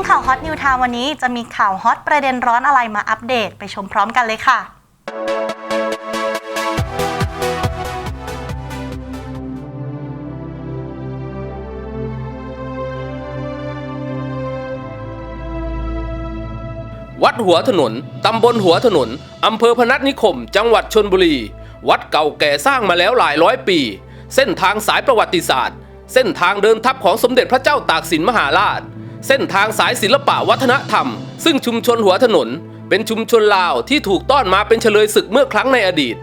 งข่าวฮอตนิวทาววันนี้จะมีข่าวฮอตประเด็นร้อนอะไรมาอัปเดตไปชมพร้อมกันเลยค่ะวัดหัวถนน ตำบลหัวถนน อำเภอพนัสนิคม จังหวัดชนบุรี วัดเก่าแก่สร้างมาแล้วหลายร้อยปี เส้นทางสายประวัติศาสตร์ เส้นทางเดินทัพของสมเด็จพระเจ้าตากสินมหาราช เส้นทางสายศิลปะวัฒนธรรม ซึ่งชุมชนหัวถนน เป็นชุมชนลาวที่ถูกต้อนมาเป็นเฉลยศึกเมื่อครั้งในอดีต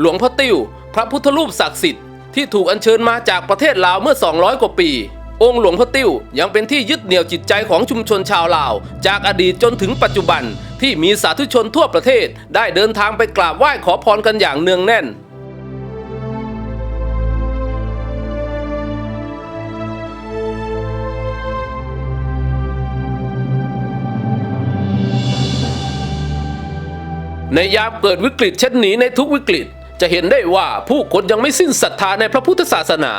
หลวงพ่อติ้ว พระพุทธรูปศักดิ์สิทธิ์ที่ถูกอัญเชิญมาจากประเทศลาวเมื่อ 200 กว่าปี องค์หลวงพ่อติ้วยังเป็นที่ยึดเหนี่ยวจิตใจของชุมชนชาวลาว จากอดีตจนถึงปัจจุบันที่มีสาธุชนทั่วประเทศ ได้เดินทางไปกราบไหว้ขอพรกันอย่างเนืองแน่น ในยามเกิดวิกฤตเช่นนี้ในทุกวิกฤต จะเห็นได้ว่าผู้คนยังไม่สิ้นศรัทธาในพระพุทธศาสนา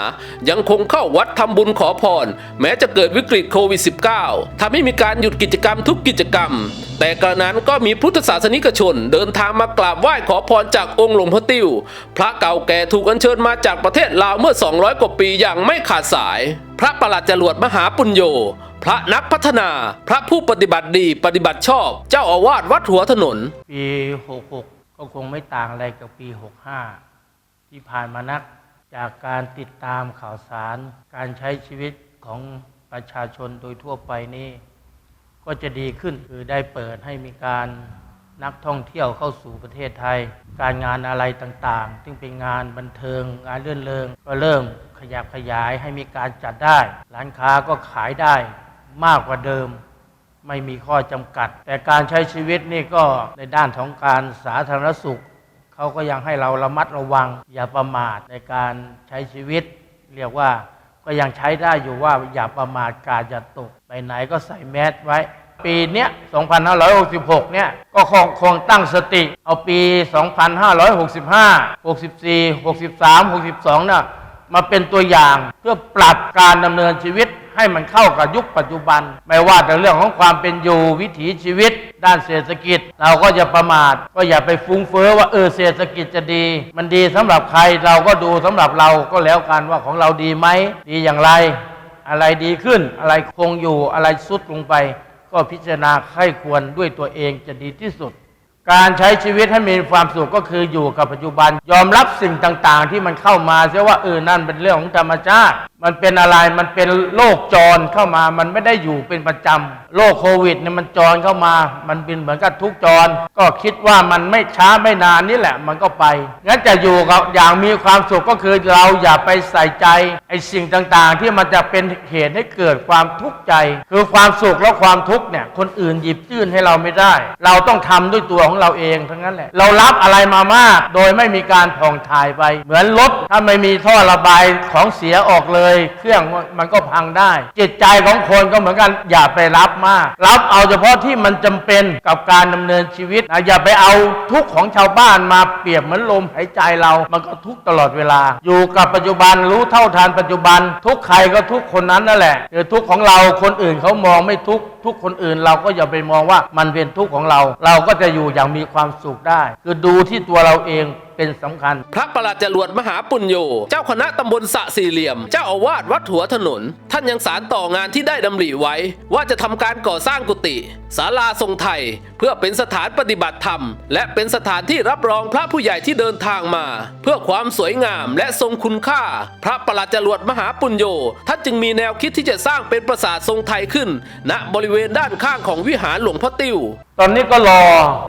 ยังคงเข้าวัดทำบุญขอพร แม้จะเกิดวิกฤตโควิด -19 ทำให้มีการหยุดกิจกรรมทุกกิจกรรม แต่กระนั้นก็มีพุทธศาสนิกชน เดินทางมากราบไหว้ขอพรจากองค์หลวงพ่อติ้วพระเก่าแก่ถูกอัญเชิญมาจากประเทศลาวเมื่อ 200 กว่าปีอย่างไม่ขาดสาย พระประหลัดจรวดมหาปุญโญ พระนักพัฒนา พระผู้ปฏิบัติดีปฏิบัติชอบ เจ้าอาวาสวัดหัวถนน ปี66ก็คงไม่ต่างอะไรกับปี 65 ที่ผ่านมานักจากการติดตามข่าวสาร การใช้ชีวิตของประชาชนโดยทั่วไปนี่ก็จะดีขึ้นคือได้เปิดให้มีการนักท่องเที่ยวเข้าสู่ประเทศไทย การงานอะไรต่างๆ ซึ่งเป็นงานบันเทิง งานเลื่อนเริงก็เริ่มขยับขยายให้มีการจัดได้ ร้านค้าก็ขายได้ มากกว่าเดิม ไม่มีข้อจำกัด แต่การใช้ชีวิตนี่ก็ในด้านของการสาธารณสุข เขาก็ยังให้เราระมัดระวัง อย่าประมาทในการใช้ชีวิต เรียกว่าก็ยังใช้ได้อยู่ว่าอย่าประมาทกาดอย่าตกไปไหนก็ใส่แมสไว้ ปีเนี้ย 2566 เนี่ย ก็คงคงตั้งสติ เอาปี 2565 64 63 62 น่ะ มาเป็นตัวอย่างเพื่อปรับการดำเนินชีวิต ให้มันเข้ากับยุคปัจจุบัน ไม่ว่าแต่เรื่องของความเป็นอยู่วิถีชีวิต ด้านเศรษฐกิจ เราก็อย่าประมาท ก็อย่าไปฟุ้งเฟ้อว่าเออเศรษฐกิจจะดี มันดีสำหรับใครเราก็ดูสำหรับเราก็แล้วกันว่าของเราดีไหมดีอย่างไร อะไรดีขึ้น อะไรคงอยู่อะไรสุดลงไป ก็พิจารณาไข้ควรด้วยตัวเองจะดีที่สุดการใช้ชีวิตให้มีความสุขก็คืออยู่กับปัจจุบัน ยอมรับสิ่งต่างๆ ที่มันเข้ามาเสียว่าเออนั่นเป็นเรื่องของธรรมชาติมันเป็นอะไร มันเป็นโรคจรเข้ามา มันไม่ได้อยู่เป็นประจำ โรคโควิดเนี่ยมันจรเข้ามา มันเป็นเหมือนกับทุกจร ก็คิดว่ามันไม่ช้าไม่นานนี่แหละ มันก็ไป งั้นจะอยู่กับอย่างมีความสุขก็คือเราอย่าไปใส่ใจไอ้สิ่งต่างๆ ที่มันจะเป็นเหตุให้เกิดความทุกข์ใจ คือความสุขและความทุกข์เนี่ยคนอื่นหยิบยื่นให้เราไม่ได้ เราต้องทำด้วยตัวของเราเองทั้งนั้นแหละ เรารับอะไรมามาก โดยไม่มีการผ่องถ่ายไป เหมือนรถถ้าไม่มีท่อระบายของเสียออกเลยเครื่องมันก็พังได้ จิตใจของคนก็เหมือนกันอย่าไปรับมาก รับเอาเฉพาะที่มันจำเป็นกับการดำเนินชีวิตนะอย่าไปเอาทุกข์ของชาวบ้านมาเปรียบเหมือนลมหายใจเรา มันก็ทุกข์ตลอดเวลา อยู่กับปัจจุบันรู้เท่าทานปัจจุบัน ทุกใครก็ทุกคนนั้นนั่นแหละคือทุกข์ของเราคนอื่นเขามองไม่ทุกข์ ทุกข์คนอื่น เราก็อย่าไปมองว่ามันเป็นทุกข์ของเรา เราก็จะอยู่อย่างมีความสุขได้ คือดูที่ตัวเราเองเป็นสำคัญ พระประหลัดจรวดมหาปุญโญเจ้าคณะตำบลสะสี่เหลี่ยม เจ้าอาวาสวัดหัวถนน ท่านยังสารต่องานที่ได้ดำริไว้ ว่าจะทำการก่อสร้างกุฏิศาลาทรงไทย เพื่อเป็นสถานปฏิบัติธรรม และเป็นสถานที่รับรองพระผู้ใหญ่ที่เดินทางมา เพื่อความสวยงามและทรงคุณค่า พระประหลัดจรวดมหาปุญโญท่านจึงมีแนวคิดที่จะสร้างเป็นปราสาททรงไทยขึ้น ณบริเวณด้านข้างของวิหารหลวงพ่อติวตอนนี้ก็รอ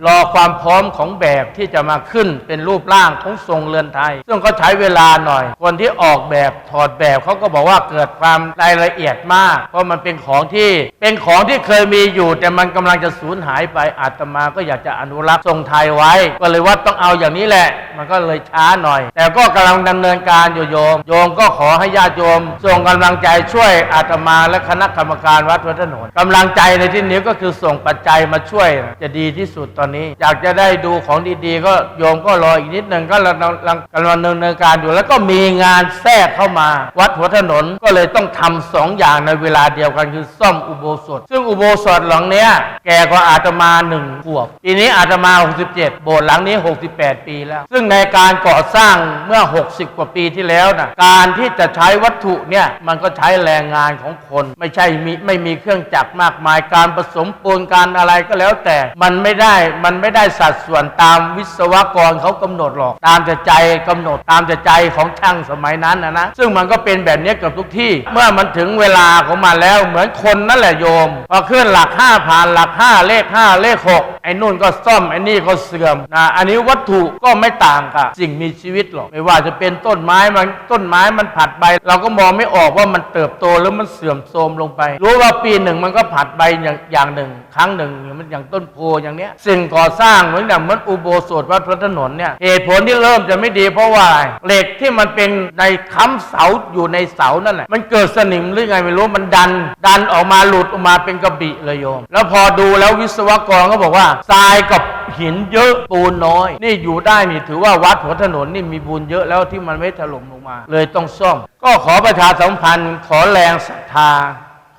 รอความพร้อมของแบบที่จะมาขึ้นเป็นรูปร่างของทรงเรือนไทย ซึ่งก็ใช้เวลาหน่อย คนที่ออกแบบถอดแบบเขาก็บอกว่าเกิดความรายละเอียดมาก เพราะมันเป็นของที่เป็นของที่เคยมีอยู่ แต่มันกำลังจะสูญหายไปอาตมาก็อยากจะอนุรักษ์ทรงไทยไว้ ก็เลยว่าต้องเอาอย่างนี้แหละ มันก็เลยช้าหน่อย แต่ก็กำลังดำเนินการอยู่โยม โยมก็ขอให้ญาติโยมส่งกำลังใจช่วยอาตมาและคณะกรรมการวัดพระถนนกำลังใจในที่นี้ก็คือส่งปัจจัยมาช่วยจะดีที่สุดตอนนี้ อยากจะได้ดูของดีๆ ก็โยมก็รออีกนิดหนึ่งก็กำลังกำลังกำลังดำเนินการอยู่ แล้วก็มีงานแทรกเข้ามา วัดหัวถนนก็เลยต้องทำสองอย่างในเวลาเดียวกันคือซ่อมอุโบสถ ซึ่งอุโบสถหลังเนี้ยแก่กว่าอาตมาหนึ่งขวบปีนี้อาตมา 67 โบสถ์หลังนี้ 68 ปีแล้ว ซึ่งในการก่อสร้างเมื่อ 60 กว่าปีที่แล้วนะการที่จะใช้วัตถุเนี่ยมันก็ใช้แรงงานของคน ไม่ใช่มีไม่มีเครื่องจักรมากมายการผสมปูนการอะไรก็แล้วแต่มันไม่ได้มันไม่ได้สัดส่วนตามวิศวกรเขากำหนดหรอก ตามแต่ใจกำหนดตามแต่ใจของช่างสมัยนั้นนะนะซึ่งมันก็เป็นแบบนี้กับทุกที่ เมื่อมันถึงเวลาของมันแล้วเหมือนคนนั่นแหละโยม พอขึ้นหลักห้าผ่านหลักห้าเลขห้าเลขหกไอ้นู่นก็ซ่อมไอ้นี่ก็เสื่อมนะอันนี้วัตถุก็ไม่ต่างกับสิ่งมีชีวิตหรอกไม่ว่าจะเป็นต้นไม้มันต้นไม้มันผัดใบ เราก็มองไม่ออกว่ามันเติบโตแล้วมันเสื่อมโทรมลงไป รู้ว่าปีหนึ่งมันก็ผัดใบอย่างอย่างหนึ่ง ครั้งหนึ่งมันอย่างต้น้นโพอย่างเนี้ยสิ่งก่อสร้างเหมือนอย่างเหมือนอุโบสถวัดพระถนนเนี่ยเหตุผลที่เริ่มจะไม่ดีเพราะว่าเหล็กที่มันเป็นในค้ำเสาอยู่ในเสานั่นแหละมันเกิดสนิมหรือไงไม่รู้มันดัน ดันออกมาหลุดออกมาเป็นกระบี่เลยโยม แล้วพอดูแล้ววิศวกรก็บอกว่าทรายกับหินเยอะปูนน้อย นี่อยู่ได้นี่ถือว่าวัดหัวถนนนี่มีบุญเยอะแล้วที่มันไม่ถล่มลงมา เลยต้องซ่อม ก็ขอประชาสัมพันธ์ขอแรงศรัทธา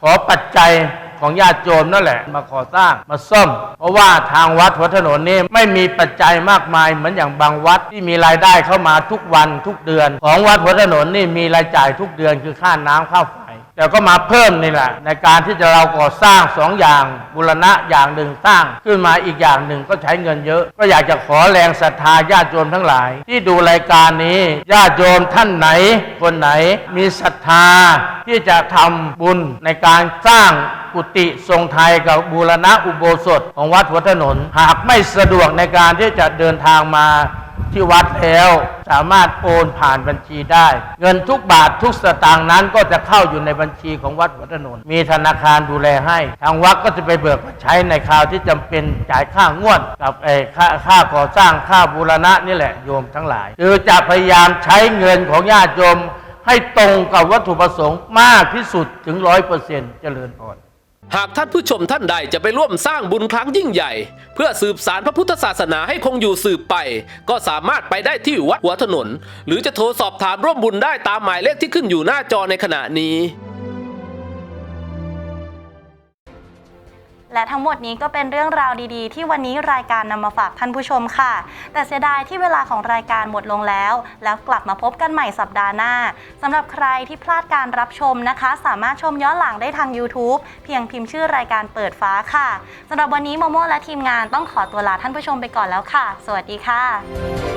ขอปัจจัย ของญาติโยมนั่นแหละมาขอสร้างมาซ่อม เพราะว่าทางวัดหัวถนนนี่ไม่มีปัจจัยมากมายเหมือนอย่างบางวัดที่มีรายได้เข้ามาทุกวันทุกเดือน ของวัดหัวถนนนี่มีรายจ่ายทุกเดือนคือค่าน้ำค่าไฟ แต่ก็มาเพิ่มนี่แหละ ในการที่จะเราก่อสร้างสองอย่างบุรณะอย่างหนึ่งสร้าง ขึ้นมาอีกอย่างหนึ่งก็ใช้เงินเยอะ ก็อยากจะขอแรงศรัทธาญาติโยมทั้งหลาย ที่ดูรายการนี้ญาติโยมท่านไหน คนไหนมีศรัทธาที่จะทำบุญในการสร้างกุฏิทรงไทยกับบูรณะอุโบสถของวัดหัวถนน หากไม่สะดวกในการที่จะเดินทางมา ที่วัดแล้วสามารถโอนผ่านบัญชีได้ เงินทุกบาททุกสตางค์นั้นก็จะเข้าอยู่ในบัญชีของวัดหัวถนน มีธนาคารดูแลให้ ทางวัดก็จะไปเบิกมาใช้ในคราวที่จำเป็นจ่ายค่างวด กับเออค่าค่าก่อสร้างค่าบูรณะนี่แหละโยมทั้งหลายคือจะพยายามใช้เงินของญาติโยมให้ตรงกับวัตถุประสงค์มากที่สุดถึงร้อยเปอร์เซ็นต์เจริญพร หากท่านผู้ชมท่านใดจะไปร่วมสร้างบุญครั้งยิ่งใหญ่ เพื่อสืบสารพระพุทธศาสนาให้คงอยู่สืบไป ก็สามารถไปได้ที่วัดหัวถนน หรือจะโทรสอบถามร่วมบุญได้ตามหมายเลขที่ขึ้นอยู่หน้าจอในขณะนี้ และทั้งหมดนี้ก็เป็นเรื่องราวดีๆ ที่วันนี้รายการนำมาฝากท่านผู้ชมค่ะ แต่เสียดายที่เวลาของรายการหมดลงแล้ว แล้วกลับมาพบกันใหม่สัปดาห์หน้าสำหรับใครที่พลาดการรับชมนะคะ สามารถชมย้อนหลังได้ทาง YouTube เพียงพิมพ์ชื่อรายการเปิดฟ้าค่ะสำหรับวันนี้โมโมและทีมงานต้องขอตัวลาท่านผู้ชมไปก่อนแล้วค่ะ สวัสดีค่ะ